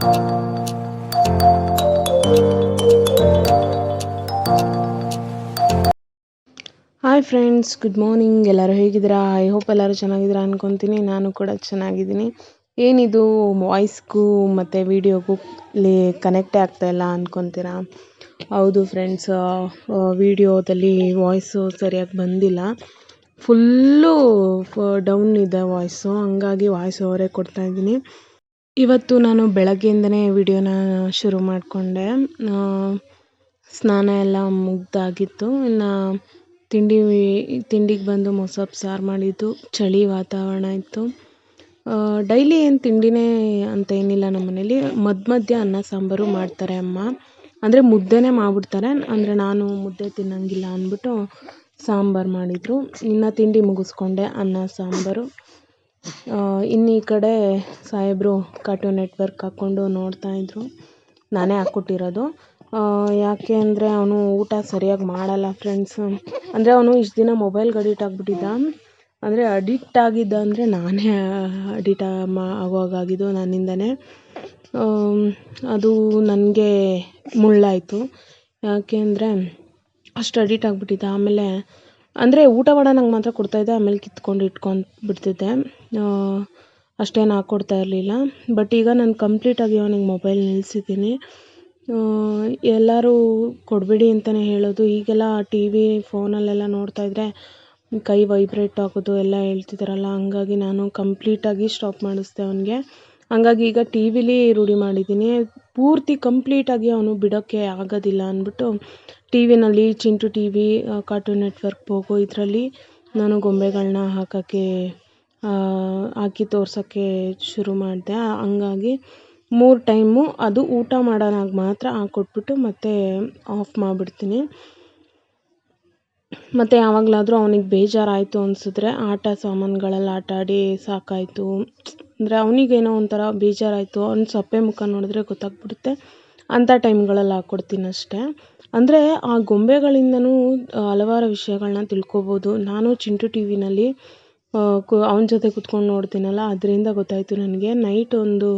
Hi friends good morning ಎಲ್ಲರೂ ಹೇಗಿದ್ದೀರಾ? I hope ಎಲ್ಲರೂ ಚೆನ್ನಾಗಿದ್ದೀರಾ ಅನ್ಕೊತೀನಿ. ನಾನು ಕೂಡ ಚೆನ್ನಾಗಿದ್ದೀನಿ. ಏನಿದು ವಾಯ್ಸ್ಗೂ ಮತ್ತು ವೀಡಿಯೋಗೂ ಇಲ್ಲಿ ಕನೆಕ್ಟೇ ಆಗ್ತಾಯಿಲ್ಲ ಅನ್ಕೊತೀರಾ? ಹೌದು ಫ್ರೆಂಡ್ಸ್ ವೀಡಿಯೋದಲ್ಲಿ ವಾಯ್ಸು ಸರಿಯಾಗಿ ಬಂದಿಲ್ಲ. ಫುಲ್ಲು ಡೌನ್ ಇದೆ ವಾಯ್ಸು ಹಂಗಾಗಿ ವಾಯ್ಸ್ ಓವರೇ ಕೊಡ್ತಾಯಿದ್ದೀನಿ ಇವತ್ತು ನಾನು ಬೆಳಗ್ಗೆಯಿಂದನೇ ವಿಡಿಯೋನ ಶುರು ಮಾಡಿಕೊಂಡೆ. ಸ್ನಾನ ಎಲ್ಲ ಮುಗ್ದಾಗಿತ್ತು. ಇನ್ನು ತಿಂಡಿ, ತಿಂಡಿಗೆ ಬಂದು ಮೊಸಪ್ಪು ಸಾರು ಮಾಡಿದ್ದು. ಚಳಿ ವಾತಾವರಣ ಇತ್ತು. ಡೈಲಿ ಏನು ತಿಂಡಿನೇ ಅಂತ ಏನಿಲ್ಲ ನಮ್ಮ ಮನೇಲಿ. ಮಧ್ಯ ಮಧ್ಯ ಅನ್ನ, ಸಾಂಬಾರು ಮಾಡ್ತಾರೆ ಅಮ್ಮ. ಅಂದರೆ ಮುದ್ದೆನೇ ಮಾಡ್ಬಿಡ್ತಾರೆ. ಅಂದರೆ ನಾನು ಮುದ್ದೆ ತಿನ್ನಂಗಿಲ್ಲ ಅಂದ್ಬಿಟ್ಟು ಸಾಂಬಾರು ಮಾಡಿದರು. ಇನ್ನು ತಿಂಡಿ ಮುಗಿಸ್ಕೊಂಡೆ. ಅನ್ನ, ಸಾಂಬಾರು. ಇನ್ನು ಈ ಕಡೆ ಸಾಹೇಬರು ಕಾರ್ಟೂನ್ ನೆಟ್ವರ್ಕ್ ಹಾಕ್ಕೊಂಡು ನೋಡ್ತಾಯಿದ್ರು ನಾನೇ ಹಾಕ್ಕೊಟ್ಟಿರೋದು. ಯಾಕೆ ಅಂದರೆ ಅವನು ಊಟ ಸರಿಯಾಗಿ ಮಾಡಲ್ಲ ಫ್ರೆಂಡ್ಸ್ ಅಂದರೆ ಅವನು ಇಷ್ಟು ದಿನ ಮೊಬೈಲ್ಗೆ ಅಡಿಟ್ ಆಗಿಬಿಟ್ಟಿದ್ದ. ಅಂದರೆ ಅಡಿಕ್ಟ್ ಆಗಿದ್ದ ಅಂದರೆ ನಾನೇ ಅಡಿಟ್ ಮಾ ಆಗೋಗಾಗಿದ್ದು ನನ್ನಿಂದನೇ. ಅದು ನನಗೆ ಮುಳ್ಳಾಯಿತು. ಯಾಕೆ ಅಂದರೆ ಅಷ್ಟು ಅಡಿಕ್ಟ್ ಆಗಿಬಿಟ್ಟಿದ್ದ. ಆಮೇಲೆ ಅಂದರೆ ಊಟ ಮಾಡೋನಂಗೆ ಮಾತ್ರ ಕೊಡ್ತಾಯಿದ್ದೆ ಆಮೇಲೆ ಕಿತ್ಕೊಂಡು ಇಟ್ಕೊಂಡು ಬಿಡ್ತಿದ್ದೆ. ಅಷ್ಟೇನು ಹಾಕ್ಕೊಡ್ತಾ ಇರಲಿಲ್ಲ. ಬಟ್ ಈಗ ನಾನು ಕಂಪ್ಲೀಟಾಗಿ ಅವ್ನಿಗೆ ಮೊಬೈಲ್ ನಿಲ್ಲಿಸಿದ್ದೀನಿ ಎಲ್ಲರೂ ಕೊಡಬೇಡಿ ಅಂತಲೇ ಹೇಳೋದು. ಈಗೆಲ್ಲ ಟಿ ವಿ ಫೋನಲ್ಲೆಲ್ಲ ನೋಡ್ತಾ ಇದ್ದರೆ ಕೈ ವೈಬ್ರೇಟ್ ಆಗೋದು ಎಲ್ಲ ಹೇಳ್ತಿದ್ದಾರಲ್ಲ ಹಂಗಾಗಿ ನಾನು ಕಂಪ್ಲೀಟಾಗಿ ಸ್ಟಾಪ್ ಮಾಡಿಸ್ದೆ ಅವನಿಗೆ. ಹಂಗಾಗಿ ಈಗ ಟಿ ವಿಲಿ ರೂಢಿ ಮಾಡಿದ್ದೀನಿ. ಪೂರ್ತಿ ಕಂಪ್ಲೀಟಾಗಿ ಅವನು ಬಿಡೋಕ್ಕೆ ಆಗೋದಿಲ್ಲ ಅಂದ್ಬಿಟ್ಟು T ವಿನಲ್ಲಿ Chintu T V cartoon network Pogo ಇದರಲ್ಲಿ ನಾನು ಗೊಂಬೆಗಳನ್ನ ಹಾಕೋಕ್ಕೆ ಹಾಕಿ ತೋರ್ಸೋಕ್ಕೆ ಶುರು ಮಾಡಿದೆ. ಹಂಗಾಗಿ ಮೂರು ಟೈಮು ಅದು ಊಟ ಮಾಡೋನಾಗ ಮಾತ್ರ ಹಾಕ್ಕೊಟ್ಬಿಟ್ಟು ಮತ್ತೆ ಆಫ್ ಮಾಡಿಬಿಡ್ತೀನಿ. ಮತ್ತು ಯಾವಾಗಲಾದರೂ ಅವನಿಗೆ ಬೇಜಾರಾಯಿತು ಅನಿಸಿದ್ರೆ ಆಟ ಸಾಮಾನುಗಳಲ್ಲಿ ಆಟ ಆಡಿ ಸಾಕಾಯಿತು. ಅಂದರೆ ಅವನಿಗೇನೋ ಒಂಥರ ಬೇಜಾರಾಯಿತು. ಅವ್ನ ಸಪ್ಪೆ ಮುಖ ನೋಡಿದ್ರೆ ಗೊತ್ತಾಗ್ಬಿಡುತ್ತೆ. ಅಂಥ ಟೈಮ್ಗಳಲ್ಲಿ ಹಾಕ್ಕೊಡ್ತೀನಿ ಅಷ್ಟೇ. ಅಂದರೆ ಆ ಗೊಂಬೆಗಳಿಂದಲೂ ಹಲವಾರು ವಿಷಯಗಳನ್ನ ತಿಳ್ಕೊಬೋದು. ನಾನು ಚಿಂಟು ಟಿ ವಿನಲ್ಲಿ ಕು, ಅವನ ಜೊತೆ ಕುತ್ಕೊಂಡು ನೋಡ್ತೀನಲ್ಲ, ಅದರಿಂದ ಗೊತ್ತಾಯಿತು ನನಗೆ. ನೈಟ್ ಒಂದು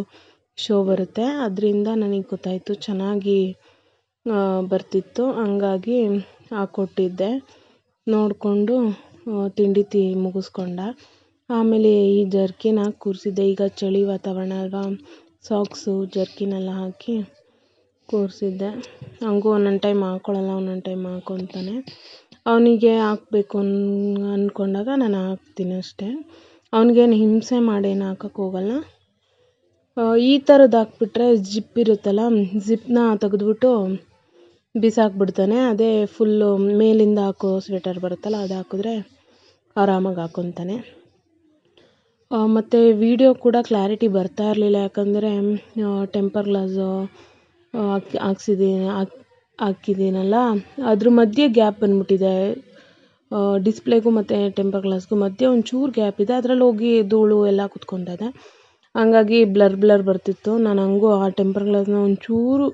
ಶೋ ಬರುತ್ತೆ, ಅದರಿಂದ ನನಗೆ ಗೊತ್ತಾಯಿತು ಚೆನ್ನಾಗಿ ಬರ್ತಿತ್ತು. ಹಂಗಾಗಿ ಹಾಕ್ಕೊಟ್ಟಿದ್ದೆ ನೋಡಿಕೊಂಡು ತಿಂಡಿ ತಿ, ಮುಗಿಸ್ಕೊಂಡ. ಆಮೇಲೆ ಈ ಜರ್ಕಿನ ಹಾಕಿ ಕೂರಿಸಿದ್ದೆ. ಈಗ ಚಳಿ ವಾತಾವರಣ ಅಲ್ವಾ, ಸಾಕ್ಸು ಜರ್ಕಿನೆಲ್ಲ ಹಾಕಿ ಕೂರಿಸಿದ್ದೆ. ಹಂಗೂ ಒಂದೊಂದು ಟೈಮ್ ಹಾಕ್ಕೊಳಲ್ಲ ಒಂದೊಂದು ಟೈಮ್ ಹಾಕ್ಕೊತಾನೆ ಅವನಿಗೆ ಹಾಕ್ಬೇಕು ಅನ್ ಅಂದ್ಕೊಂಡಾಗ ನಾನು ಹಾಕ್ತೀನಿ ಅಷ್ಟೇ. ಅವ್ನಿಗೇನು ಹಿಂಸೆ ಮಾಡೇನು ಹಾಕಕ್ಕೆ ಹೋಗಲ್ಲ. ಈ ಥರದ್ದು ಹಾಕ್ಬಿಟ್ರೆ ಜಿಪ್ ಇರುತ್ತಲ್ಲ ಜಿಪ್ಪನ್ನ ತೆಗೆದ್ಬಿಟ್ಟು ಬಿಸಾಕ್ಬಿಡ್ತಾನೆ. ಅದೇ ಫುಲ್ಲು ಮೇಲಿಂದ ಹಾಕೋ ಸ್ವೆಟರ್ ಬರುತ್ತಲ್ಲ, ಅದು ಹಾಕಿದ್ರೆ ಆರಾಮಾಗಿ ಹಾಕ್ಕೊತಾನೆ ಮತ್ತು ವೀಡಿಯೋ ಕೂಡ ಕ್ಲಾರಿಟಿ ಬರ್ತಾ ಇರಲಿಲ್ಲ. ಯಾಕಂದರೆ ಟೆಂಪರ್ ಗ್ಲಾಸು ಹಾಕಿ ಹಾಕ್ಸಿದ್ದೀನಿ ಹಾಕಿ ಹಾಕಿದ್ದೀನಲ್ಲ? ಅದ್ರ ಮಧ್ಯೆ ಗ್ಯಾಪ್ ಬಂದ್ಬಿಟ್ಟಿದೆ. ಡಿಸ್ಪ್ಲೇಗೂ ಮತ್ತು ಟೆಂಪರ್ ಗ್ಲಾಸ್ಗೂ ಮಧ್ಯೆ ಒಂಚೂರು ಗ್ಯಾಪ್ ಇದೆ. ಅದ್ರಲ್ಲಿ ಹೋಗಿ ಧೂಳು ಎಲ್ಲ ಕೂತ್ಕೊಂಡಿದೆ. ಹಂಗಾಗಿ ಬ್ಲರ್ ಬ್ಲರ್ ಬರ್ತಿತ್ತು. ನಾನು ಹಂಗೂ ಆ ಟೆಂಪರ್ ಗ್ಲಾಸ್ನ ಒಂಚೂರು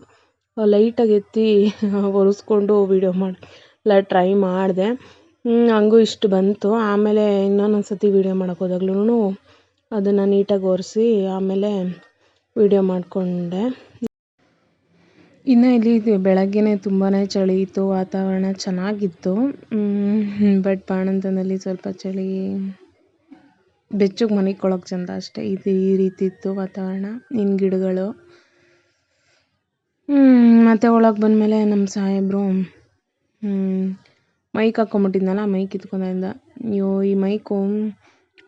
ಲೈಟಾಗಿ ಎತ್ತಿ ಒರೆಸ್ಕೊಂಡು ವೀಡಿಯೋ ಮಾಡಿ ಎಲ್ಲ ಟ್ರೈ ಮಾಡಿದೆ. ಹಂಗೂ ಇಷ್ಟು ಬಂತು. ಆಮೇಲೆ ಇನ್ನೊಂದೊಂದು ಸತಿ ವೀಡಿಯೋ ಮಾಡೋಕೆ ಹೋದಾಗ್ಲೂ ಅದನ್ನು ನೀಟಾಗಿ ಒರೆಸಿ ಆಮೇಲೆ ವೀಡಿಯೋ ಮಾಡಿಕೊಂಡೆ. ಇನ್ನು ಇಲ್ಲಿ ಬೆಳಗ್ಗೆನೇ ತುಂಬಾ ಚಳಿ ಇತ್ತು, ವಾತಾವರಣ ಚೆನ್ನಾಗಿತ್ತು. ಬಟ್ ಬಾಣಂತನಲ್ಲಿ ಸ್ವಲ್ಪ ಚಳಿ, ಬೆಚ್ಚಗೆ ಮನಿಕೊಳ್ಳೋಕೆ ಚಂದ ಅಷ್ಟೇ. ಇದು ಈ ರೀತಿ ಇತ್ತು ವಾತಾವರಣ ಇನ್ನು ಗಿಡಗಳು. ಮತ್ತು ಒಳಗೆ ಬಂದಮೇಲೆ ನಮ್ಮ ಸಾಹೇಬರು ಮೈಕ್ ಹಾಕ್ಕೊಂಬಿಟ್ಟಿದ್ನಲ್ಲ ಮೈಕ್ ಕಿತ್ಕೊಂಡ್ರಿಂದ ಅಯ್ಯೋ, ಈ ಮೈಕು,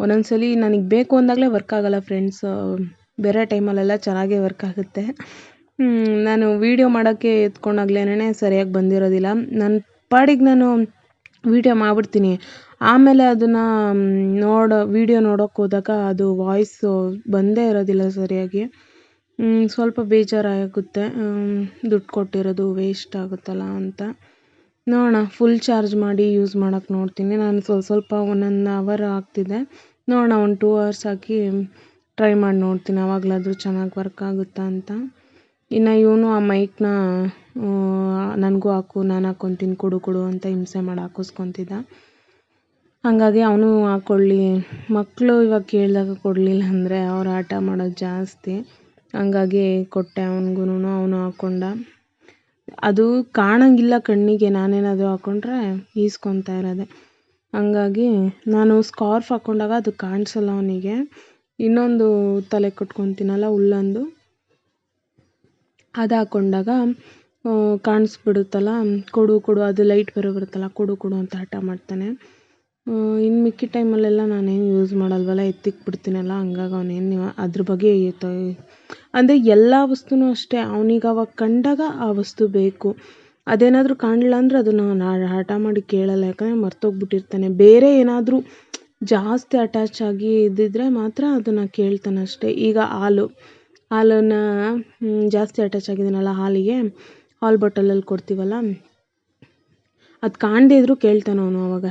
ಒಂದೊಂದ್ಸಲಿ ಸಲ ನನಗೆ ಬೇಕು ಅಂದಾಗಲೇ ವರ್ಕ್ ಆಗಲ್ಲ ಫ್ರೆಂಡ್ಸ್ ಬೇರೆ ಟೈಮಲ್ಲೆಲ್ಲ ಚೆನ್ನಾಗೇ ವರ್ಕ್ ಆಗುತ್ತೆ. ನಾನು ವೀಡಿಯೋ ಮಾಡೋಕ್ಕೆ ಎತ್ಕೊಂಡಾಗ್ಲೇನೆ ಸರಿಯಾಗಿ ಬಂದಿರೋದಿಲ್ಲ. ನನ್ನ ಪಾಡಿಗೆ ನಾನು ವೀಡಿಯೋ ಮಾಡಿಬಿಡ್ತೀನಿ. ಆಮೇಲೆ ಅದನ್ನು ನೋಡೋ ವೀಡಿಯೋ ನೋಡೋಕೆ ಹೋದಾಗ ಅದು ವಾಯ್ಸು ಬಂದೇ ಇರೋದಿಲ್ಲ ಸರಿಯಾಗಿ. ಸ್ವಲ್ಪ ಬೇಜಾರಾಗುತ್ತೆ. ದುಡ್ಡು ಕೊಟ್ಟಿರೋದು ವೇಸ್ಟ್ ಆಗುತ್ತಲ್ಲ ಅಂತ. ನೋಡೋಣ ಫುಲ್ ಚಾರ್ಜ್ ಮಾಡಿ ಯೂಸ್ ಮಾಡೋಕ್ಕೆ ನೋಡ್ತೀನಿ. ನಾನು ಸ್ವಲ್ಪ ಸ್ವಲ್ಪ ಒಂದೊಂದು ಅವರ್ ಆಗ್ತಿದೆ. ನೋಡೋಣ, ಒಂದು ಟೂ ಅವರ್ಸ್ ಹಾಕಿ ಟ್ರೈ ಮಾಡಿ ನೋಡ್ತೀನಿ. ಆವಾಗಲಾದ್ರೂ ಚೆನ್ನಾಗಿ ವರ್ಕ್ ಆಗುತ್ತಾ ಅಂತ. ಇನ್ನು ಇವನು, ಆ ಮೈಕ್ನ ನನಗೂ ಹಾಕು, ನಾನು ಹಾಕೊಂತೀನಿ, ಕೊಡು ಕೊಡು ಅಂತ ಹಿಂಸೆ ಮಾಡಿ ಹಾಕಿಸ್ಕೊತಿದ್ದ. ಹಾಗಾಗಿ ಅವನು ಹಾಕ್ಕೊಳ್ಳಿ ಮಕ್ಕಳು ಇವಾಗ ಕೇಳಿದಾಗ ಕೊಡಲಿಲ್ಲ ಅಂದರೆ ಅವ್ರು ಆಟ ಮಾಡೋದು ಜಾಸ್ತಿ. ಹಂಗಾಗಿ ಕೊಟ್ಟೆ ಅವನಿಗೂ ಅವನು ಹಾಕ್ಕೊಂಡ ಅದು ಕಾಣಂಗಿಲ್ಲ ಕಣ್ಣಿಗೆ, ನಾನೇನಾದರೂ ಹಾಕ್ಕೊಂಡ್ರೆ ಈಸ್ಕೊತಾ ಇರೋದೆ. ಹಂಗಾಗಿ ನಾನು ಸ್ಕಾರ್ಫ್ ಹಾಕ್ಕೊಂಡಾಗ ಅದು ಕಾಣಿಸಲ್ಲ ಅವನಿಗೆ. ಇನ್ನೊಂದು ತಲೆ ಕಟ್ಕೊತೀನಲ್ಲ ಉಲ್ಲಂದು ಅದು ಹಾಕ್ಕೊಂಡಾಗ ಕಾಣಿಸ್ಬಿಡುತ್ತಲ್ಲ, ಕೊಡು ಕೊಡು, ಅದು ಲೈಟ್ ಬೇರೆ ಬರುತ್ತಲ್ಲ, ಕೊಡು ಕೊಡು ಅಂತ ಹಠ ಮಾಡ್ತಾನೆ. ಇನ್ನು ಮಿಕ್ಕಿದ ಟೈಮಲ್ಲೆಲ್ಲ ನಾನೇನು ಯೂಸ್ ಮಾಡಲ್ವಲ್ಲ, ಎತ್ತಿಕ್ಬಿಡ್ತೀನಲ್ಲ, ಹಂಗಾಗಿ ಅವನೇನು ಅದ್ರ ಬಗ್ಗೆ ಅಂದರೆ ಎಲ್ಲ ವಸ್ತುನೂ ಅಷ್ಟೇ, ಅವನಿಗೆ ಅವಾಗ ಕಂಡಾಗ ಆ ವಸ್ತು ಬೇಕು. ಅದೇನಾದರೂ ಕಾಣಲಿಲ್ಲ ಅಂದರೆ ಅದನ್ನು ನಾನು ಹಠ ಮಾಡಿ ಕೇಳಲ್ಲ, ಯಾಕಂದರೆ ಮರ್ತೋಗ್ಬಿಟ್ಟಿರ್ತಾನೆ. ಬೇರೆ ಏನಾದರೂ ಜಾಸ್ತಿ ಅಟ್ಯಾಚ್ ಆಗಿ ಇದ್ದಿದ್ದರೆ ಮಾತ್ರ ಅದನ್ನು ಕೇಳ್ತಾನಷ್ಟೇ ಈಗ ಹಾಲು. ಹಾಲನ್ನು ಜಾಸ್ತಿ ಅಟ್ಯಾಚ್ ಆಗಿದ್ದಾನಲ್ಲ ಹಾಲಿಗೆ, ಹಾಲು ಬಾಟಲಲ್ಲಿ ಕೊಡ್ತೀವಲ್ಲ, ಅದು ಕಾಣದೇ ಇದ್ದರೂ ಕೇಳ್ತಾನೆ ಅವನು ಅವಾಗ.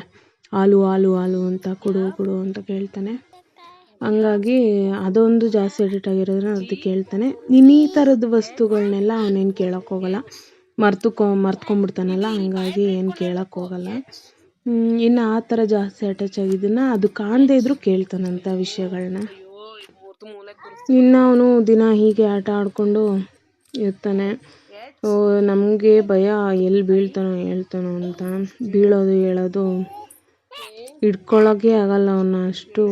ಹಾಲು ಹಾಲು ಹಾಲು ಅಂತ, ಕೊಡು ಕೊಡು ಅಂತ ಕೇಳ್ತಾನೆ. ಹಂಗಾಗಿ ಅದೊಂದು ಜಾಸ್ತಿ ಅಡಿಕ್ಟ್ ಆಗಿರೋದನ್ನ ಅದು ಕೇಳ್ತಾನೆ. ಇನ್ನು ಈ ಥರದ ವಸ್ತುಗಳನ್ನೆಲ್ಲ ಅವನೇನು ಕೇಳೋಕ್ಕೋಗಲ್ಲ ಮರ್ತುಕೊ, ಮರ್ತ್ಕೊಂಡ್ಬಿಡ್ತಾನಲ್ಲ, ಹಂಗಾಗಿ ಏನು ಕೇಳೋಕ್ಕೋಗಲ್ಲ ಇನ್ನು ಆ ಥರ ಜಾಸ್ತಿ ಅಟ್ಯಾಚ್ ಆಗಿದ್ದನ್ನು ಅದು ಕಾಣದೇ ಇದ್ದರೂ ಕೇಳ್ತಾನಂಥ ವಿಷಯಗಳನ್ನ ಇನ್ನು ಅವನು ದಿನ ಹೀಗೆ ಆಟ ಆಡಿಕೊಂಡು ಇರ್ತಾನೆ. ನಮಗೆ ಭಯ ಎಲ್ಲಿ ಬೀಳ್ತಾನೋ ಹೇಳ್ತಾನೋ ಅಂತ. ಬೀಳೋದು ಹೇಳೋದು ಇಟ್ಕೊಳ್ಳೋಕೆ ಆಗಲ್ಲ ಅವನ್ನ. ಅಷ್ಟು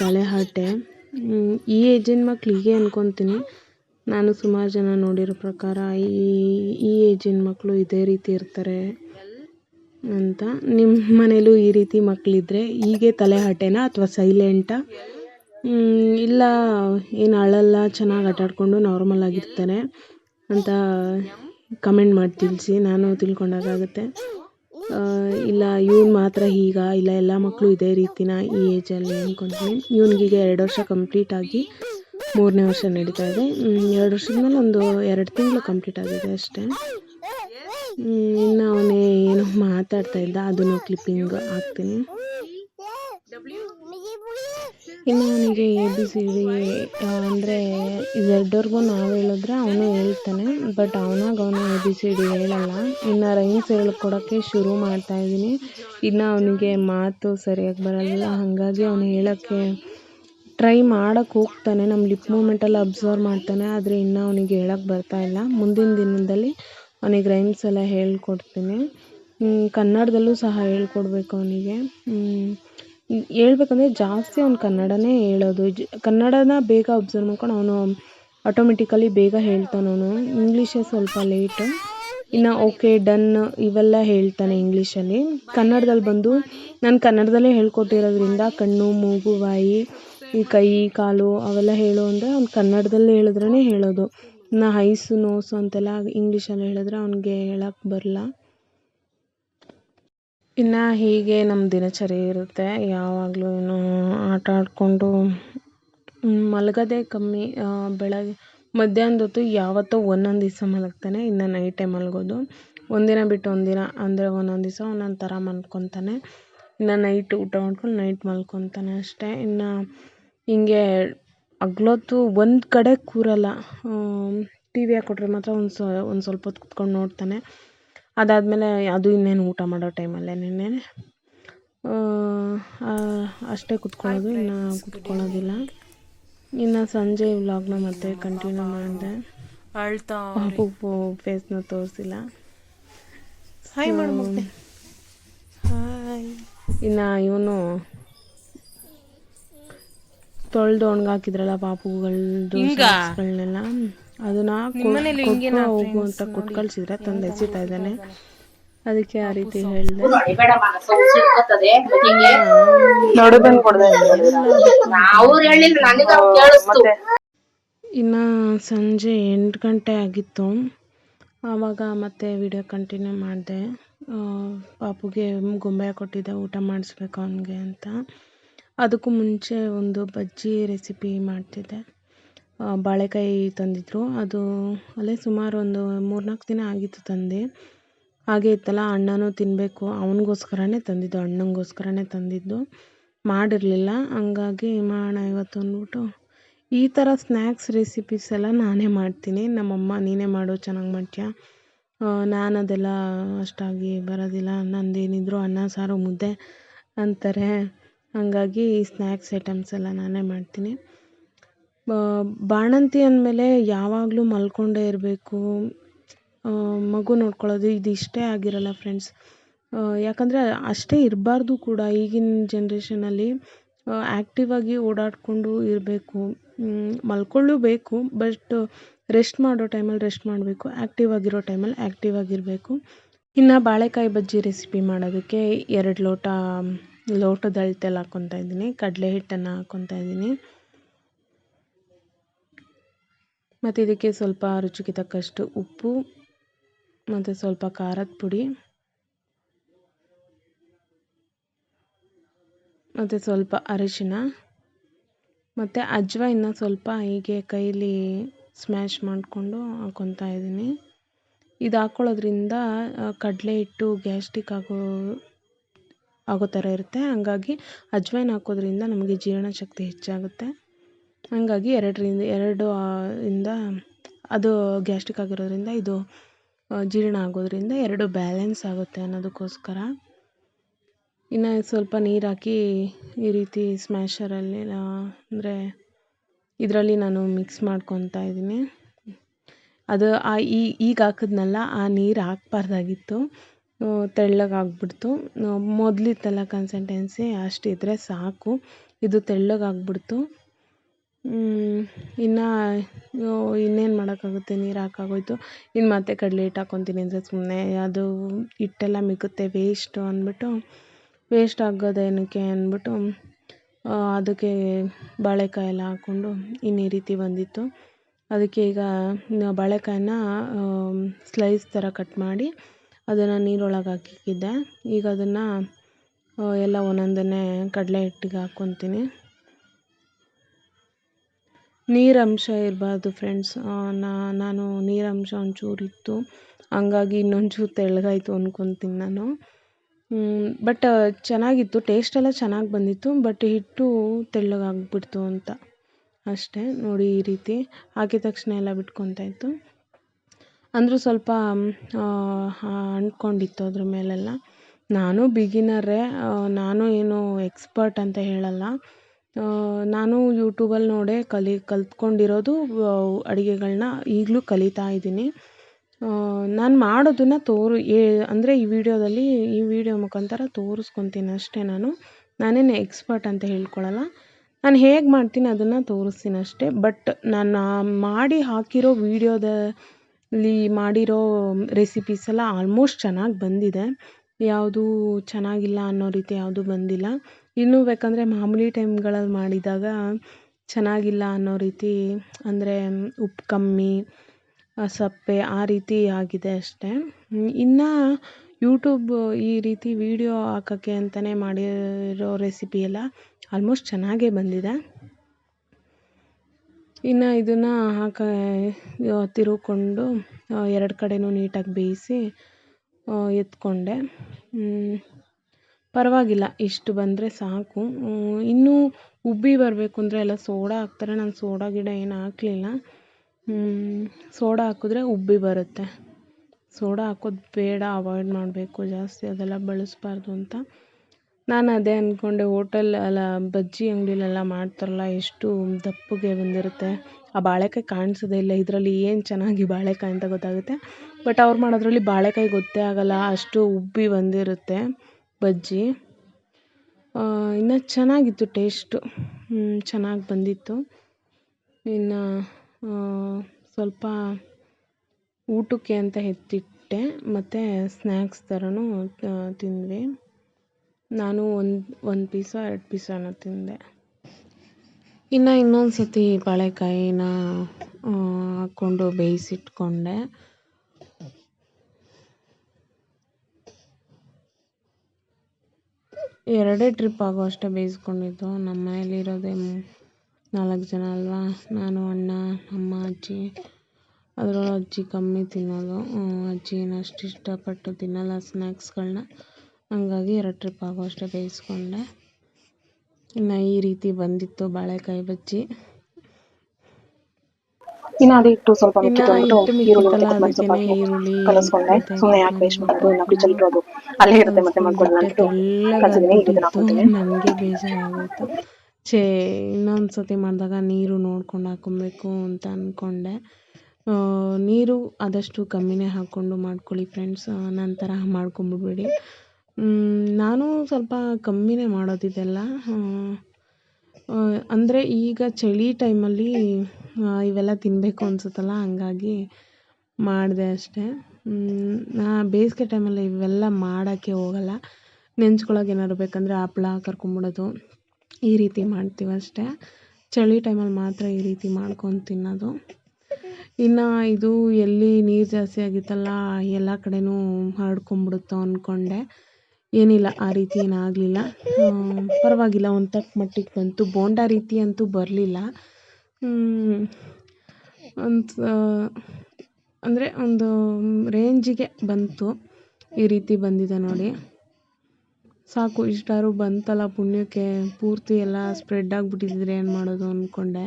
ತಲೆಹಾಟೆ ಈ ಏಜಿನ ಮಕ್ಳು ಹೀಗೆ ಅಂದ್ಕೊತೀನಿ ನಾನು ಸುಮಾರು ಜನ ನೋಡಿರೋ ಪ್ರಕಾರ ಈ ಈ ಏಜಿನ ಮಕ್ಕಳು ಇದೇ ರೀತಿ ಇರ್ತಾರೆ ಅಂತ. ನಿಮ್ಮ ಮನೇಲೂ ಈ ರೀತಿ ಮಕ್ಕಳಿದ್ರೆ ಹೀಗೆ ತಲೆಹಾಟೆನಾ ಅಥವಾ ಸೈಲೆಂಟಾ ಇಲ್ಲ, ಏನು ಅಳಲ್ಲ, ಚೆನ್ನಾಗಿ ಆಟಾಡಿಕೊಂಡು ನಾರ್ಮಲ್ ಆಗಿರ್ತಾರೆ ಅಂತ ಕಮೆಂಟ್ ಮಾಡಿ ತಿಳಿಸಿ, ನಾನು ತಿಳ್ಕೊಂಡಾಗುತ್ತೆ ಇಲ್ಲ, ಇವ್ನು ಮಾತ್ರ ಈಗ ಇಲ್ಲ, ಎಲ್ಲ ಮಕ್ಕಳು ಇದೇ ರೀತಿನ ಈ ಏಜಲ್ಲಿ ಅಂದ್ಕೊತೀನಿ ಇವನಿಗೀಗ ಎರಡು ವರ್ಷ ಕಂಪ್ಲೀಟ್ ಆಗಿ ಮೂರನೇ ವರ್ಷ ನಡೀತಾ ಇದೆ. ಎರಡು ವರ್ಷದ ಮೇಲೆ ಒಂದು ಎರಡು ತಿಂಗಳು ಕಂಪ್ಲೀಟ್ ಆಗಿದೆ ಅಷ್ಟೇ. ಇನ್ನು ಅವನೇ ಏನು ಮಾತಾಡ್ತಾ ಇದ್ದ ಅದನ್ನು ಕ್ಲಿಪ್ಪಿಂಗ್ ಹಾಕ್ತೀನಿ. ಇನ್ನು ಅವನಿಗೆ ಎ ಬಿ ಸಿ ಡಿ ಅಂದರೆ ಝಡ್ವರೆಗೂ ನಾವು ಹೇಳಿದ್ರೆ ಅವನು ಹೇಳ್ತಾನೆ ಬಟ್ ಅವನಾಗ ಅವನು ಎ ಬಿ ಸಿ ಡಿ ಹೇಳಲ್ಲ. ಇನ್ನು ರೈಮ್ಸ್ ಹೇಳ್ಕೊಡೋಕ್ಕೆ ಶುರು ಮಾಡ್ತಾ ಇದ್ದೀನಿ. ಇನ್ನು ಅವನಿಗೆ ಮಾತು ಸರಿಯಾಗಿ ಬರಲ್ಲ ಹಾಗಾಗಿ ಅವನು ಹೇಳೋಕ್ಕೆ ಟ್ರೈ ಮಾಡೋಕ್ಕೆ ಹೋಗ್ತಾನೆ. ನಮ್ಮ ಲಿಪ್ ಮೂಮೆಂಟಲ್ಲಿ ಅಬ್ಸರ್ವ್ ಮಾಡ್ತಾನೆ, ಆದರೆ ಇನ್ನು ಅವನಿಗೆ ಹೇಳೋಕ್ಕೆ ಇಲ್ಲ. ಮುಂದಿನ ದಿನದಲ್ಲಿ ಅವನಿಗೆ ರೈಮ್ಸ್ ಎಲ್ಲ ಹೇಳ್ಕೊಡ್ತೀನಿ. ಕನ್ನಡದಲ್ಲೂ ಸಹ ಹೇಳ್ಕೊಡ್ಬೇಕು ಅವನಿಗೆ. ಹೇಳ್ಬೇಕಂದ್ರೆ ಜಾಸ್ತಿ ಅವ್ನು ಕನ್ನಡನೇ ಹೇಳೋದು. ಜ, ಕನ್ನಡನ ಬೇಗ ಅಬ್ಸರ್ವ್ ಮಾಡ್ಕೊಂಡು ಅವನು ಆಟೋಮೆಟಿಕಲಿ ಬೇಗ ಹೇಳ್ತಾನೆ ಅವನು. ಇಂಗ್ಲೀಷೇ ಸ್ವಲ್ಪ ಲೇಟ್ ಇನ್ನು ಓಕೆ ಡನ್ ಇವೆಲ್ಲ ಹೇಳ್ತಾನೆ ಇಂಗ್ಲೀಷಲ್ಲಿ ಕನ್ನಡದಲ್ಲಿ ಬಂದು ನಾನು ಕನ್ನಡದಲ್ಲೇ ಹೇಳ್ಕೊಟ್ಟಿರೋದ್ರಿಂದ ಕಣ್ಣು, ಮೂಗು ಬಾಯಿ ಈ ಕೈ, ಕಾಲು ಅವೆಲ್ಲ ಹೇಳು ಅಂದರೆ ಅವ್ನು ಕನ್ನಡದಲ್ಲೇ ಹೇಳಿದ್ರೇ ಹೇಳೋದು. ಇನ್ನು ಹೈಸು ನೋಸು ಅಂತೆಲ್ಲ ಇಂಗ್ಲೀಷಲ್ಲಿ ಹೇಳಿದ್ರೆ ಅವ್ನಿಗೆ ಹೇಳಕ್ಕೆ ಬರಲ್ಲ. ಇನ್ನು ಹೀಗೆ ನಮ್ಮ ದಿನಚರಿ ಇರುತ್ತೆ. ಯಾವಾಗಲೂ ಏನು ಆಟ ಆಡಿಕೊಂಡು ಮಲಗೋದೇ ಕಮ್ಮಿ ಬೆಳಗ್ಗೆ ಮಧ್ಯಾಹ್ನದ ಹೊತ್ತು ಯಾವತ್ತೋ ಒಂದೊಂದು ದಿವಸ ಮಲಗ್ತಾನೆ. ಇನ್ನು ನೈಟೇ ಮಲಗೋದು. ಒಂದಿನ ಬಿಟ್ಟು ಒಂದಿನ, ಅಂದರೆ ಒಂದೊಂದು ದಿವಸ ಒಂದೊಂದು ಥರ ಮಲ್ಕೊತಾನೆ. ಇನ್ನು ನೈಟ್ ಊಟ ಮಾಡ್ಕೊಂಡು ನೈಟ್ ಮಲ್ಕೊತಾನೆ ಅಷ್ಟೇ. ಇನ್ನು ಹಿಂಗೆ ಹಗ್ಲೊತ್ತು ಒಂದು ಕಡೆ ಕೂರಲ್ಲ. ಟಿ ವಿ ಹಾಕ್ಕೊಟ್ರೆ ಮಾತ್ರ ಒಂದು ಒಂದು ಸ್ವಲ್ಪ ಹೊತ್ತು ಕೂತ್ಕೊಂಡು ನೋಡ್ತಾನೆ. ಅದಾದಮೇಲೆ ಅದು ಇನ್ನೇನು ಊಟ ಮಾಡೋ ಟೈಮಲ್ಲೇ ನಿನ್ನೆ. ಅಷ್ಟೇ ಕುತ್ಕೊಳ್ಳೋದು ಇನ್ನು ಕುತ್ಕೊಳ್ಳೋದಿಲ್ಲ. ಇನ್ನು ಸಂಜೆ ವ್ಲಾಗ್ನ ಮತ್ತೆ ಕಂಟಿನ್ಯೂ ಮಾಡಿದೆ. ಪಾಪು ಫೇಸ್ನ ತೋರಿಸಿಲ್ಲ. ಹಾಯ್ ಹಾಯ್ ಇನ್ನು ಇವನು ತೊಳೆದು ಒಣಗಾಕಿದ್ರಲ್ಲ ಪಾಪುಗಳದ್ದು ಅದನ್ನ ಹೋಗು ಅಂತ ಕೊಟ್ಟು ಕಳ್ಸಿದ್ರೆ ತಂದು ಎಸಿತಾ ಇದ್ದಾನೆ. ಅದಕ್ಕೆ ಆ ರೀತಿ ಹೇಳಿದೆ. ಇನ್ನ ಸಂಜೆ ಎಂಟು ಗಂಟೆ ಆಗಿತ್ತು. ಆವಾಗ ಮತ್ತೆ ವಿಡಿಯೋ ಕಂಟಿನ್ಯೂ ಮಾಡಿದೆ. ಪಾಪುಗೆ ಗೊಂಬೆ ಕೊಟ್ಟಿದ್ದೆ ಊಟ ಮಾಡಿಸ್ಬೇಕು ಅವನಿಗೆ ಅಂತ. ಅದಕ್ಕೂ ಮುಂಚೆ ಒಂದು ಬಜ್ಜಿ ರೆಸಿಪಿ ಮಾಡ್ತಿದ್ದೆ. ಬಾಳೆಕಾಯಿ ತಂದಿದ್ದರು ಅದು ಅಲ್ಲೇ ಸುಮಾರು ಒಂದು ಮೂರ್ನಾಲ್ಕು ದಿನ ಆಗಿತ್ತು ತಂದು. ಹಾಗೆ ಇತ್ತಲ್ಲ, ಅಣ್ಣನೂ ತಿನ್ನಬೇಕು ಅವನಿಗೋಸ್ಕರನೇ ತಂದಿದ್ದು ಅಣ್ಣನಿಗೋಸ್ಕರನೇ ತಂದಿದ್ದು. ಮಾಡಿರಲಿಲ್ಲ. ಹಂಗಾಗಿ ಮಾಡೋಣ ಇವತ್ತು ಅಂದ್ಬಿಟ್ಟು ಈ ಥರ ಸ್ನ್ಯಾಕ್ಸ್ ರೆಸಿಪೀಸ್ ಎಲ್ಲ ನಾನೇ ಮಾಡ್ತೀನಿ. ನಮ್ಮಮ್ಮ, ನೀನೇ ಮಾಡು ಚೆನ್ನಾಗಿ ಮಾಡ್ತೀಯ? ನಾನು ಅದೆಲ್ಲ ಅಷ್ಟಾಗಿ ಬರೋದಿಲ್ಲ. ನಂದೇನಿದ್ರು ಅನ್ನ, ಸಾರು, ಮುದ್ದೆ ಅಂತಾರೆ. ಹಾಗಾಗಿ ಈ ಸ್ನ್ಯಾಕ್ಸ್ ಐಟಮ್ಸ್ ಎಲ್ಲ ನಾನೇ ಮಾಡ್ತೀನಿ. ಬಾಣಂತಿ ಅಂದಮೇಲೆ ಯಾವಾಗಲೂ ಮಲ್ಕೊಂಡೇ ಇರಬೇಕು. ಮಗು ನೋಡ್ಕೊಳ್ಳೋದು ಇದು ಇಷ್ಟೇ ಆಗಿರಲ್ಲ ಫ್ರೆಂಡ್ಸ್ ಯಾಕಂದರೆ ಅಷ್ಟೇ ಇರಬಾರ್ದು ಕೂಡ ಈಗಿನ ಜನ್ರೇಷನಲ್ಲಿ ಆ್ಯಕ್ಟಿವಾಗಿ ಓಡಾಡಿಕೊಂಡು ಇರಬೇಕು. ಮಲ್ಕೊಳ್ಳಬೇಕು ಬಟ್ ರೆಸ್ಟ್ ಮಾಡೋ ಟೈಮಲ್ಲಿ ರೆಸ್ಟ್ ಮಾಡಬೇಕು. ಆ್ಯಕ್ಟಿವ್ ಆಗಿರೋ ಟೈಮಲ್ಲಿ ಆ್ಯಕ್ಟಿವ್ ಆಗಿರಬೇಕು. ಇನ್ನು ಬಾಳೆಕಾಯಿ ಬಜ್ಜಿ ರೆಸಿಪಿ ಮಾಡೋದಕ್ಕೆ ಎರಡು ಲೋಟ, ಲೋಟದ ಅಳತೆಲಿ ಹಾಕ್ಕೊತಾ ಇದ್ದೀನಿ ಕಡಲೆ ಹಿಟ್ಟನ್ನು ಹಾಕ್ಕೊತಾ ಇದ್ದೀನಿ ಮತ್ತು ಇದಕ್ಕೆ ಸ್ವಲ್ಪ ರುಚಿಗೆ ತಕ್ಕಷ್ಟು ಉಪ್ಪು, ಮತ್ತು ಸ್ವಲ್ಪ ಖಾರದ ಪುಡಿ, ಮತ್ತು ಸ್ವಲ್ಪ ಅರಿಶಿನ ಮತ್ತು ಅಜ್ವಾಯಿನ ಸ್ವಲ್ಪ ಹೀಗೆ ಕೈಲಿ ಸ್ಮ್ಯಾಶ್ ಮಾಡಿಕೊಂಡು ಹಾಕ್ಕೊತಾ ಇದ್ದೀನಿ. ಇದು ಹಾಕ್ಕೊಳ್ಳೋದ್ರಿಂದ ಕಡಲೆ ಹಿಟ್ಟು ಗ್ಯಾಸ್ಟ್ರಿಕ್ ಆಗೋ ಆಗೋ ಥರ ಇರುತ್ತೆ. ಹಾಗಾಗಿ ಅಜ್ವಾಯಿನ ಹಾಕೋದ್ರಿಂದ ನಮಗೆ ಜೀರ್ಣಶಕ್ತಿ ಹೆಚ್ಚಾಗುತ್ತೆ. ಹಾಗಾಗಿ ಎರಡರಿಂದ, ಎರಡು ಇಂದ ಅದು ಗ್ಯಾಸ್ಟ್ರಿಕ್ ಆಗಿರೋದರಿಂದ ಇದು ಜೀರ್ಣ ಆಗೋದರಿಂದ ಎರಡು ಬ್ಯಾಲೆನ್ಸ್ ಆಗುತ್ತೆ ಅನ್ನೋದಕ್ಕೋಸ್ಕರ. ಇನ್ನು ಸ್ವಲ್ಪ ನೀರು ಹಾಕಿ ಈ ರೀತಿ ಸ್ಮ್ಯಾಷರಲ್ಲಿ ಅಂದರೆ ಇದರಲ್ಲಿ ನಾನು ಮಿಕ್ಸ್ ಮಾಡ್ಕೊತಾ ಇದ್ದೀನಿ. ಅದು ಆ ಈಗ ಹಾಕಿದ್ನಲ್ಲ, ಆ ನೀರು ಹಾಕ್ಬಾರ್ದಾಗಿತ್ತು. ತೆಳ್ಳಗಾಗ್ಬಿಡ್ತು. ಮೊದಲಿತ್ತಲ್ಲ ಕನ್ಸಿಸ್ಟೆನ್ಸಿ ಅಷ್ಟಿದ್ರೆ ಸಾಕು. ಇದು ತೆಳ್ಳಗೆ ಆಗ್ಬಿಡ್ತು ಇನ್ನು ಇನ್ನೇನು ಮಾಡೋಕ್ಕಾಗುತ್ತೆ? ನೀರು ಹಾಕಾಗೋಯ್ತು. ಇನ್ನು ಮತ್ತೆ ಕಡಲೆ ಹಿಟ್ಟು ಹಾಕ್ಕೊತೀನಿ ಅಂದರೆ ಸುಮ್ಮನೆ ಅದು ಹಿಟ್ಟೆಲ್ಲ ಮಿಕ್ಕುತ್ತೆ ವೇಸ್ಟು ಅಂದ್ಬಿಟ್ಟು ವೇಸ್ಟ್ ಆಗೋದೇನಕ್ಕೆ ಅಂದ್ಬಿಟ್ಟು ಅದಕ್ಕೆ ಬಾಳೆಕಾಯಿ ಎಲ್ಲ ಹಾಕ್ಕೊಂಡು ಇನ್ನು ಈ ರೀತಿ ಬಂದಿತ್ತು. ಅದಕ್ಕೆ ಈಗ ಬಾಳೆಕಾಯನ್ನ ಸ್ಲೈಸ್ ಥರ ಕಟ್ ಮಾಡಿ ಅದನ್ನು ನೀರೊಳಗೆ ಹಾಕಿಕ್ಕಿದ್ದೆ. ಈಗ ಅದನ್ನು ಎಲ್ಲ ಒಂದೊಂದನ್ನೇ ಕಡಲೆ ಹಿಟ್ಟಿಗೆ ಹಾಕ್ಕೊತೀನಿ ನೀರಂಶ ಇರಬಾರ್ದು ಫ್ರೆಂಡ್ಸ್ ನಾನು ನೀರಂಶ ಒಂಚೂರು ಇತ್ತು. ಹಂಗಾಗಿ ಇನ್ನೊಂಚೂರು ತೆಳ್ಳಗಾಯಿತು ಅಂದ್ಕೊತೀನಿ ನಾನು. ಬಟ್ ಚೆನ್ನಾಗಿತ್ತು. ಟೇಸ್ಟೆಲ್ಲ ಚೆನ್ನಾಗಿ ಬಂದಿತ್ತು ಬಟ್ ಹಿಟ್ಟು ತೆಳ್ಳಗಾಗ್ಬಿಡ್ತು ಅಂತ. ಅಷ್ಟೇ, ನೋಡಿ ಈ ರೀತಿ. ಹಾಕಿದ ತಕ್ಷಣ ಎಲ್ಲ ಬಿಟ್ಕೊತಾಯಿತ್ತು ಅಂದರೂ ಸ್ವಲ್ಪ ಅಂಟ್ಕೊಂಡಿತ್ತು ಅದ್ರ ಮೇಲೆಲ್ಲ. ನಾನು ಬಿಗಿನರೇ ನಾನು ಏನು ಎಕ್ಸ್ಪರ್ಟ್ ಅಂತ ಹೇಳಲ್ಲ. ನಾನು ಯೂಟ್ಯೂಬಲ್ಲಿ ನೋಡೇ ಕಲಿ, ಕಲ್ತ್ಕೊಂಡಿರೋದು ಅಡುಗೆಗಳ್ನ ಈಗಲೂ ಕಲಿತಾ ಇದ್ದೀನಿ. ನಾನು ಮಾಡೋದನ್ನು ತೋರು, ಏ, ಅಂದರೆ ಈ ವಿಡಿಯೋದಲ್ಲಿ, ಈ ವಿಡಿಯೋ ಮುಖಾಂತರ ತೋರಿಸ್ಕೊತೀನಿ ಅಷ್ಟೇ ನಾನು. ನಾನೇನು ಎಕ್ಸ್ಪರ್ಟ್ ಅಂತ ಹೇಳ್ಕೊಳಲ್ಲ. ನಾನು ಹೇಗೆ ಮಾಡ್ತೀನಿ ಅದನ್ನು ತೋರಿಸ್ತೀನಿ ಅಷ್ಟೇ. ಬಟ್ ನಾನು ಮಾಡಿ ಹಾಕಿರೋ ವೀಡಿಯೋದಲ್ಲಿ ಮಾಡಿರೋ ರೆಸಿಪೀಸ್ ಎಲ್ಲ ಆಲ್ಮೋಸ್ಟ್ ಚೆನ್ನಾಗಿ ಬಂದಿದೆ. ಯಾವುದೂ ಚೆನ್ನಾಗಿಲ್ಲ ಅನ್ನೋ ರೀತಿ ಯಾವುದೂ ಬಂದಿಲ್ಲ. ಇನ್ನೂ ಬೇಕಂದರೆ ಮಾಮೂಲಿ ಟೈಮ್ಗಳಲ್ಲಿ ಮಾಡಿದಾಗ ಚೆನ್ನಾಗಿಲ್ಲ ಅನ್ನೋ ರೀತಿ, ಅಂದರೆ ಉಪ್ಪು ಕಮ್ಮಿ ಸಪ್ಪೆ ಆ ರೀತಿ ಆಗಿದೆ ಅಷ್ಟೇ. ಇನ್ನು ಯೂಟ್ಯೂಬ್ ಈ ರೀತಿ ವೀಡಿಯೋ ಹಾಕೋಕ್ಕೆ ಅಂತಲೇ ಮಾಡಿರೋ ರೆಸಿಪಿ ಎಲ್ಲ ಆಲ್ಮೋಸ್ಟ್ ಚೆನ್ನಾಗೇ ಬಂದಿದೆ. ಇನ್ನು ಇದನ್ನು ಹಾಕ ತಿರುಕೊಂಡು ಎರಡು ಕಡೆಯೂ ನೀಟಾಗಿ ಬೇಯಿಸಿ ಎತ್ಕೊಂಡೆ. ಪರವಾಗಿಲ್ಲ, ಇಷ್ಟು ಬಂದರೆ ಸಾಕು. ಇನ್ನೂ ಉಬ್ಬಿ ಬರಬೇಕು ಅಂದರೆ ಎಲ್ಲ ಸೋಡಾ ಹಾಕ್ತಾರೆ. ನಾನು ಸೋಡಾ ಗಿಡ ಏನು ಹಾಕಲಿಲ್ಲ. ಸೋಡಾ ಹಾಕಿದ್ರೆ ಉಬ್ಬಿ ಬರುತ್ತೆ. ಸೋಡಾ ಹಾಕೋದು ಬೇಡ ಅವಾಯ್ಡ್ ಮಾಡಬೇಕು ಜಾಸ್ತಿ, ಅದೆಲ್ಲ ಬಳಸಬಾರ್ದು ಅಂತ. ನಾನು ಅದೇ ಅಂದ್ಕೊಂಡೆ ಹೋಟೆಲ್ ಅಲ್ಲ, ಬಜ್ಜಿ ಅಂಗಡಿಲೆಲ್ಲ ಮಾಡ್ತಾರಲ್ಲ, ಎಷ್ಟು ದಪ್ಪಗೆ ಬಂದಿರುತ್ತೆ. ಆ ಬಾಳೆಕಾಯಿ ಕಾಣಿಸೋದೇ ಇಲ್ಲ, ಇದರಲ್ಲಿ ಏನು ಚೆನ್ನಾಗಿ ಬಾಳೆಕಾಯಿ ಅಂತ ಗೊತ್ತಾಗುತ್ತೆ. ಬಟ್ ಅವ್ರು ಮಾಡೋದ್ರಲ್ಲಿ ಬಾಳೆಕಾಯಿ ಗೊತ್ತೇ ಆಗೋಲ್ಲ, ಅಷ್ಟು ಉಬ್ಬಿ ಬಂದಿರುತ್ತೆ. ಬಜ್ಜಿ. ಇನ್ನು ಚೆನ್ನಾಗಿತ್ತು ಟೇಸ್ಟು ಚೆನ್ನಾಗಿ ಬಂದಿತ್ತು. ಇನ್ನು ಸ್ವಲ್ಪ ಊಟಕ್ಕೆ ಅಂತ ಎತ್ತಿಟ್ಟೆ. ಮತ್ತು ಸ್ನ್ಯಾಕ್ಸ್ ಥರನೂ ತಿಂದ್ವಿ. ನಾನು ಒಂದು ಒಂದು ಪೀಸೋ ಎರಡು ಪೀಸೋನ ತಿಂದೆ. ಇನ್ನು ಇನ್ನೊಂದು ಸತಿ ಬಾಳೆಕಾಯಿನ ಹಾಕ್ಕೊಂಡು ಬೇಯಿಸಿಟ್ಕೊಂಡೆ. ಎರಡೇ ಟ್ರಿಪ್ ಆಗುವಷ್ಟೇ ಬೇಯಿಸ್ಕೊಂಡಿದ್ದು. ನಮ್ಮ ಮನೇಲಿರೋದೇ ನಾಲ್ಕು ಜನ ಅಲ್ವಾ? ನಾನು ಅಣ್ಣ ಅಮ್ಮ ಅಜ್ಜಿ. ಅದರಲ್ಲೂ ಅಜ್ಜಿ ಕಮ್ಮಿ ತಿನ್ನೋದು. ಅಜ್ಜಿ ಏನು ಅಷ್ಟು ಇಷ್ಟಪಟ್ಟು ತಿನ್ನಲ್ಲ ಸ್ನ್ಯಾಕ್ಸ್ಗಳನ್ನ ಹಂಗಾಗಿ ಎರಡು ಟ್ರಿಪ್ ಆಗುವಷ್ಟೇ ಬೇಯಿಸ್ಕೊಂಡೆ. ಇನ್ನು ಈ ರೀತಿ ಬಂದಿತ್ತು ಬಾಳೆಕಾಯಿ ಬಜ್ಜಿ. ಇನ್ನು ಅದೇ ಇಟ್ಟು ಸ್ವಲ್ಪ ಅಂದ್ಬಿಟ್ಟು ಹಿಟ್ಟು ಈರುಳ್ಳಿ ಈರುಳ್ಳಿ ಕಲಸ್ಕೊಂಡೆ. ಸುಮ್ಮನೆ ಯಾಕೆ ವೇಸ್ಟ್ ಮಾಡೋದು ಇನ್ನು ಫ್ರಿಜ್ ಇರೋದು ಅಲ್ಲೇ ಇರುತ್ತೆ ಮತ್ತೆ ನನಗೆ ಬೇಜಾರಾಗೋಯ್ತು ಛೇ ಇನ್ನೊಂದ್ ಸತಿ ಮಾಡಿದಾಗ ನೀರು ನೋಡ್ಕೊಂಡು ಹಾಕೊಬೇಕು ಅಂತ ಅನ್ಕೊಂಡೆ. ನೀರು ಆದಷ್ಟು ಕಮ್ಮಿನೇ ಹಾಕೊಂಡು ಮಾಡ್ಕೊಳ್ಳಿ ಫ್ರೆಂಡ್ಸ್. ನಂತರ ಮಾಡ್ಕೊಂಬಿಡ್ಬೇಡಿ. ನಾನು ಸ್ವಲ್ಪ ಕಮ್ಮಿನೇ ಮಾಡೋದಿದೆಲ್ಲ. ಅಂದರೆ ಈಗ ಚಳಿ ಟೈಮಲ್ಲಿ ಇವೆಲ್ಲ ತಿನ್ನಬೇಕು ಅನ್ಸುತ್ತಲ್ಲ ಹಂಗಾಗಿ ಮಾಡಿದೆ ಅಷ್ಟೇ. ಬೇಸಿಗೆ ಟೈಮಲ್ಲಿ ಇವೆಲ್ಲ ಮಾಡೋಕ್ಕೆ ಹೋಗಲ್ಲ. ನೆಂಚ್ಕೊಳಕ್ಕೆ ಏನಾದ್ರು ಬೇಕಂದರೆ ಹಪ್ಳ ಕರ್ಕೊಂಬಿಡೋದು. ಈ ರೀತಿ ಮಾಡ್ತೀವಿ ಅಷ್ಟೇ. ಚಳಿ ಟೈಮಲ್ಲಿ ಮಾತ್ರ ಈ ರೀತಿ ಮಾಡ್ಕೊಂಡು ತಿನ್ನೋದು. ಇನ್ನು ಇದು ಎಲ್ಲಿ ನೀರು ಜಾಸ್ತಿ ಆಗಿತ್ತಲ್ಲ, ಎಲ್ಲ ಕಡೆಯೂ ಹರಡ್ಕೊಂಬಿಡುತ್ತೋ ಅಂದ್ಕೊಂಡೆ ಏನಿಲ್ಲ, ಆ ರೀತಿ ಏನಾಗಲಿಲ್ಲ ಪರವಾಗಿಲ್ಲ, ಒಂದು ತಕ್ಕ ಮಟ್ಟಿಗೆ ಬಂತು. ಬೋಂಡ ರೀತಿ ಅಂತೂ ಬರಲಿಲ್ಲ. ಅಂತ ಅಂದರೆ ಒಂದು ರೇಂಜಿಗೆ ಬಂತು. ಈ ರೀತಿ ಬಂದಿದೆ ನೋಡಿ. ಸಾಕು, ಇಷ್ಟಾದ್ರು ಬಂತಲ್ಲ ಪುಣ್ಯಕ್ಕೆ. ಪೂರ್ತಿ ಎಲ್ಲ ಸ್ಪ್ರೆಡ್ ಆಗಿಬಿಟ್ಟಿದ್ರೆ ಏನು ಮಾಡೋದು ಅಂದ್ಕೊಂಡೆ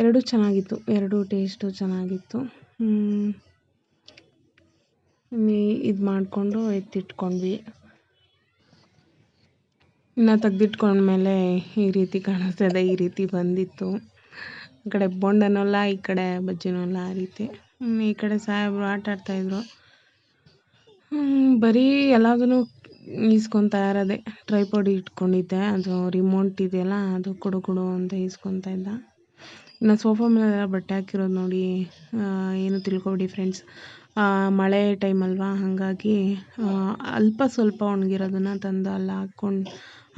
ಎರಡೂ ಚೆನ್ನಾಗಿತ್ತು. ಎರಡೂ ಟೇಸ್ಟು ಚೆನ್ನಾಗಿತ್ತು. ಇದು ಮಾಡಿಕೊಂಡು ಎತ್ತಿಟ್ಕೊಂಡ್ವಿ. ಇನ್ನು ತೆಗ್ದಿಟ್ಕೊಂಡ್ಮೇಲೆ ಈ ರೀತಿ ಕಾಣಿಸ್ತಾ ಈ ರೀತಿ ಬಂದಿತ್ತು. ಈ ಕಡೆ ಬೊಂಡನೊಲ್ಲ ಈ ಕಡೆ ಬಜ್ಜಿನೊಲ್ಲ ಆ ರೀತಿ. ಈ ಕಡೆ ಸಾಹೇಬರು ಆಟ ಆಡ್ತಾಯಿದ್ರು ಬರೀ ಎಲ್ಲದನ್ನೂ ಈಸ್ಕೊತಾ ಇರೋದೆ. ಟ್ರೈಪಾಡ್ ಇಟ್ಕೊಂಡಿದ್ದೆ, ಅದು ರಿಮೋಟ್ ಇದೆಯಲ್ಲ, ಅದು ಕೊಡು ಕೊಡು ಅಂತ ಈಸ್ಕೊತಾ ಇದ್ದ. ಇನ್ನು ಸೋಫಾ ಮೇಲೆಲ್ಲ ಬಟ್ಟೆ ಹಾಕಿರೋದು ನೋಡಿ ಏನು ತಿಳ್ಕೊಬೇಡಿ ಫ್ರೆಂಡ್ಸ್ ಮಳೆ ಟೈಮ್ ಅಲ್ವಾ, ಹಾಗಾಗಿ ಅಲ್ಪ ಸ್ವಲ್ಪ ಒಣಗಿರೋದನ್ನು ತಂದು ಅಲ್ಲಿ ಹಾಕ್ಕೊಂಡು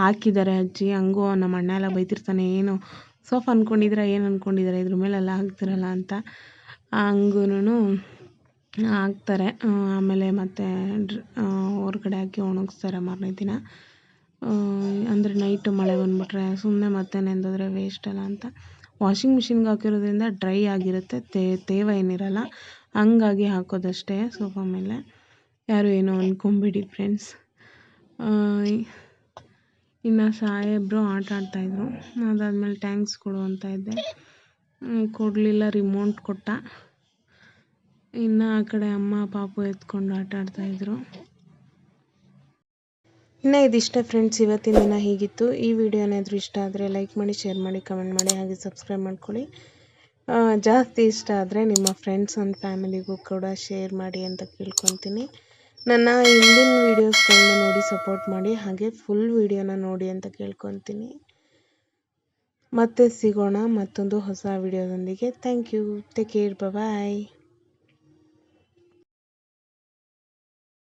ಹಾಕಿದ್ದಾರೆ ಅಜ್ಜಿ. ಹಂಗೂ ನಮ್ಮ ಅಣ್ಣ ಎಲ್ಲ ಬೈತಿರ್ತಾನೆ, ಏನು ಸೋಫಾ ಅಂದ್ಕೊಂಡಿದ್ರ ಏನು ಅಂದ್ಕೊಂಡಿದ್ದಾರೆ ಇದ್ರ ಮೇಲೆಲ್ಲ ಹಾಕ್ತಿರಲ್ಲ ಅಂತ. ಹಂಗೂನು ಹಾಕ್ತಾರೆ. ಆಮೇಲೆ ಮತ್ತೆ ಹೊರ್ಗಡೆ ಹಾಕಿ ಒಣಗಿಸ್ತಾರೆ ಮಾರನೇ ದಿನ. ಅಂದರೆ ನೈಟು ಮಳೆ ಬಂದುಬಿಟ್ರೆ ಸುಮ್ಮನೆ ಮತ್ತೆ ನೆಂದೋದ್ರೆ ವೇಸ್ಟ್ ಅಲ್ಲ ಅಂತ. ವಾಷಿಂಗ್ ಮಿಷಿನ್ಗೆ ಹಾಕಿರೋದ್ರಿಂದ ಡ್ರೈ ಆಗಿರುತ್ತೆ. ತೇವ ಏನಿರಲ್ಲ. ಹಂಗಾಗಿ ಹಾಕೋದಷ್ಟೇ ಸೋಫಾ ಮೇಲೆ. ಯಾರು ಏನೋ ಅಂದ್ಕೊಂಬೇಡಿ ಫ್ರೆಂಡ್ಸ್ ಇನ್ನು ಸಾಹೇಬರು ಆಟ ಆಡ್ತಾಯಿದ್ರು. ಅದಾದ್ಮೇಲೆ ಟ್ಯಾಂಕ್ಸ್ ಕೊಡು ಅಂತ ಇದ್ದೆ. ಕೊಡಲಿಲ್ಲ ರಿಮೋಟ್ ಕೊಟ್ಟ. ಇನ್ನು ಆ ಕಡೆ ಅಮ್ಮ, ಪಾಪು ಎತ್ಕೊಂಡು ಆಟ ಆಡ್ತಾಯಿದ್ರು. ಇನ್ನು ಇದಿಷ್ಟೇ ಫ್ರೆಂಡ್ಸ್ ಇವತ್ತಿನ ದಿನ ಹೀಗಿತ್ತು. ಈ ವಿಡಿಯೋ ಏನಾದರೂ ಇಷ್ಟ ಆದರೆ ಲೈಕ್ ಮಾಡಿ ಶೇರ್ ಮಾಡಿ ಕಮೆಂಟ್ ಮಾಡಿ, ಹಾಗೆ ಸಬ್ಸ್ಕ್ರೈಬ್ ಮಾಡ್ಕೊಳ್ಳಿ. ಜಾಸ್ತಿ ಇಷ್ಟ ಆದರೆ ನಿಮ್ಮ ಫ್ರೆಂಡ್ಸ್ ಆ್ಯಂಡ್ ಫ್ಯಾಮಿಲಿಗೂ ಕೂಡ ಶೇರ್ ಮಾಡಿ ಅಂತ ಕೇಳ್ಕೊತೀನಿ. ನನ್ನ ಹಿಂದಿನ ವೀಡಿಯೋಸ್ಗಳನ್ನ ನೋಡಿ ಸಪೋರ್ಟ್ ಮಾಡಿ, ಹಾಗೆ ಫುಲ್ ವೀಡಿಯೋನ ನೋಡಿ ಅಂತ ಕೇಳ್ಕೊತೀನಿ. ಮತ್ತೆ ಸಿಗೋಣ ಮತ್ತೊಂದು ಹೊಸ ವಿಡಿಯೋದೊಂದಿಗೆ thank you take care bye